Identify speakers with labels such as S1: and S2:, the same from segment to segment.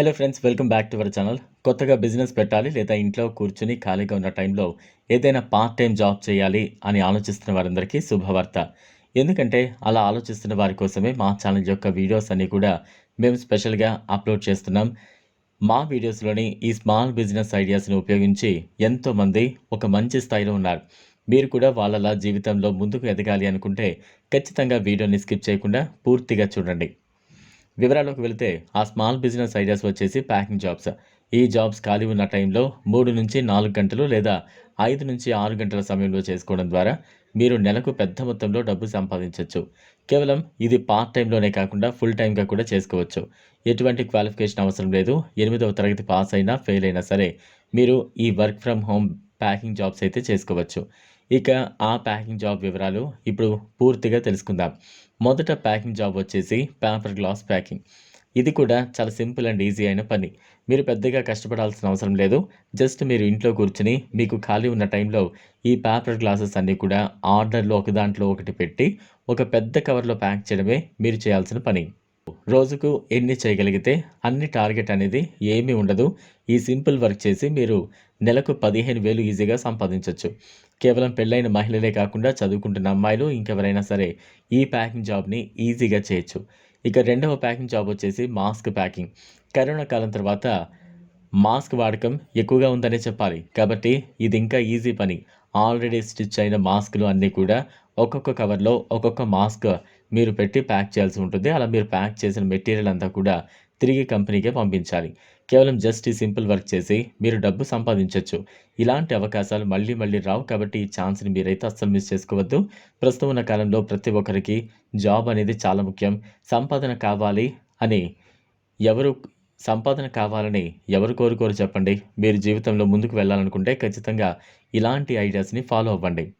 S1: Hello friends welcome back to our channel. కొత్తగా business పెట్టాలి లేదా ఇంట్లో కూర్చుని ఖాళీగా ఉన్న టైంలో ఏదైనా పార్ట్ టైం జాబ్ చేయాలి అని ఆలోచిస్తున్న వారందరికీ శుభవార్త. ఎందుకంటే అలా ఆలోచిస్తున్న వారి కోసమే మా ఛానల్ యొక్క వీడియోస్ అన్నీ కూడా మేము స్పెషల్గా అప్లోడ్ చేస్తున్నాం. మా వీడియోస్లోని ఈ స్మాల్ బిజినెస్ ఐడియాస్ని ఉపయోగించి ఎంతోమంది ఒక మంచి స్థాయిలో ఉన్నారు. మీరు కూడా వాళ్ళలా జీవితంలో ముందుకు ఎదగాలి అనుకుంటే ఖచ్చితంగా వీడియోని స్కిప్ చేయకుండా పూర్తిగా చూడండి. వివరాల్లోకి వెళితే ఆ స్మాల్ బిజినెస్ ఐడియాస్ వచ్చేసి ప్యాకింగ్ జాబ్స్. ఈ జాబ్స్ ఖాళీ ఉన్న టైంలో మూడు నుంచి నాలుగు గంటలు లేదా ఐదు నుంచి ఆరు గంటల సమయంలో చేసుకోవడం ద్వారా మీరు నెలకు పెద్ద మొత్తంలో డబ్బు సంపాదించవచ్చు కేవలం ఇది పార్ట్ టైంలోనే కాకుండా ఫుల్ టైంగా కూడా చేసుకోవచ్చు. ఎటువంటి క్వాలిఫికేషన్ అవసరం లేదు. ఎనిమిదవ తరగతి పాస్ అయినా ఫెయిల్ అయినా సరే మీరు ఈ work from home packing jobs అయితే చేసుకోవచ్చు. ఇక ఆ ప్యాకింగ్ జాబ్ వివరాలు ఇప్పుడు పూర్తిగా తెలుసుకుందాం. మొదట ప్యాకింగ్ జాబ్ వచ్చేసి పేపర్ గ్లాస్ ప్యాకింగ్. ఇది కూడా చాలా సింపుల్ అండ్ ఈజీ అయిన పని. మీరు పెద్దగా కష్టపడాల్సిన అవసరం లేదు. జస్ట్ మీరు ఇంట్లో కూర్చుని మీకు ఖాళీ ఉన్న టైంలో ఈ పేపర్ గ్లాసెస్ అన్నీ కూడా ఆర్డర్లో ఒక దాంట్లో ఒకటి పెట్టి ఒక పెద్ద కవర్లో ప్యాక్ చేయడమే మీరు చేయాల్సిన పని. రోజుకు ఎన్ని చేయగలిగితే అన్ని టార్గెట్ అనేది ఏమీ ఉండదు. ఈ సింపుల్ వర్క్ చేసి మీరు నెలకు పదిహేను వేలు ఈజీగా సంపాదించవచ్చు కేవలం పెళ్ళైన మహిళలే కాకుండా చదువుకుంటున్న అమ్మాయిలు ఇంకెవరైనా సరే ఈ ప్యాకింగ్ జాబ్ని ఈజీగా చేయొచ్చు. ఇక రెండవ ప్యాకింగ్ జాబ్ వచ్చేసి మాస్క్ ప్యాకింగ్. కరోనా కాలం తర్వాత మాస్క్ వాడకం ఎక్కువగా ఉందనే చెప్పాలి. కాబట్టి ఇది ఇంకా ఈజీ పని. ఆల్రెడీ స్టిచ్ అయిన మాస్కులు అన్నీ కూడా ఒక్కొక్క కవర్లో ఒక్కొక్క మాస్క్ మీరు పెట్టి ప్యాక్ చేయాల్సి ఉంటుంది. అలా మీరు ప్యాక్ చేసిన మెటీరియల్ అంతా కూడా తిరిగి కంపెనీకే పంపించాలి. కేవలం జస్ట్ ఈ సింపుల్ వర్క్ చేసి మీరు డబ్బు సంపాదించవచ్చు ఇలాంటి అవకాశాలు మళ్ళీ మళ్ళీ రావు కాబట్టి ఈ ఛాన్స్ని మీరైతే అస్సలు మిస్ చేసుకోవద్దు. ప్రస్తుతం ఉన్న కాలంలో ప్రతి ఒక్కరికి జాబ్ అనేది చాలా ముఖ్యం. సంపాదన కావాలి అని ఎవరు సంపాదన కావాలని ఎవరు కోరుకోరు చెప్పండి. మీరు జీవితంలో ముందుకు వెళ్ళాలనుకుంటే ఖచ్చితంగా ఇలాంటి ఐడియాస్ని ఫాలో అవ్వండి.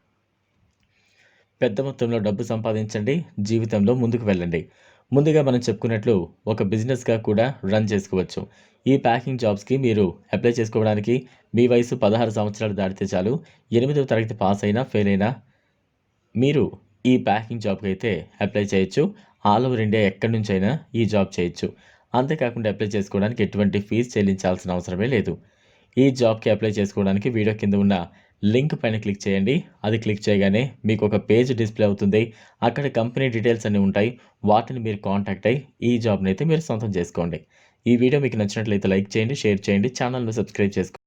S1: పెద్ద మొత్తంలో డబ్బు సంపాదించండి జీవితంలో ముందుకు వెళ్ళండి. ముందుగా మనం చెప్పుకున్నట్లు ఒక బిజినెస్గా కూడా రన్ చేసుకోవచ్చు. ఈ ప్యాకింగ్ జాబ్స్కి మీరు అప్లై చేసుకోవడానికి మీ వయసు పదహారు సంవత్సరాలు దాటితే చాలు ఎనిమిదవ తరగతి పాస్ అయినా ఫెయిల్ అయినా మీరు ఈ ప్యాకింగ్ జాబ్కి అయితే అప్లై చేయొచ్చు. ఆల్ ఓవర్ ఇండియా ఎక్కడి నుంచైనా ఈ జాబ్ చేయొచ్చు. అంతేకాకుండా అప్లై చేసుకోవడానికి ఎటువంటి ఫీజు చెల్లించాల్సిన అవసరమే లేదు. ఈ జాబ్కి అప్లై చేసుకోవడానికి వీడియో కింద ఉన్న లింక్ పైన క్లిక్ చేయండి. అది క్లిక్ చేయగానే మీకు ఒక పేజ్ డిస్ప్లే అవుతుంది. అక్కడ కంపెనీ డీటెయిల్స్ అన్నీ ఉంటాయి. వాటిని మీరు కాంటాక్ట్ అయ్యి ఈ జాబ్ని అయితే మీరు సొంతం చేసుకోండి. ఈ వీడియో మీకు నచ్చినట్లయితే లైక్ చేయండి షేర్ చేయండి. ఛానల్ను సబ్స్క్రైబ్ చేసుకోండి.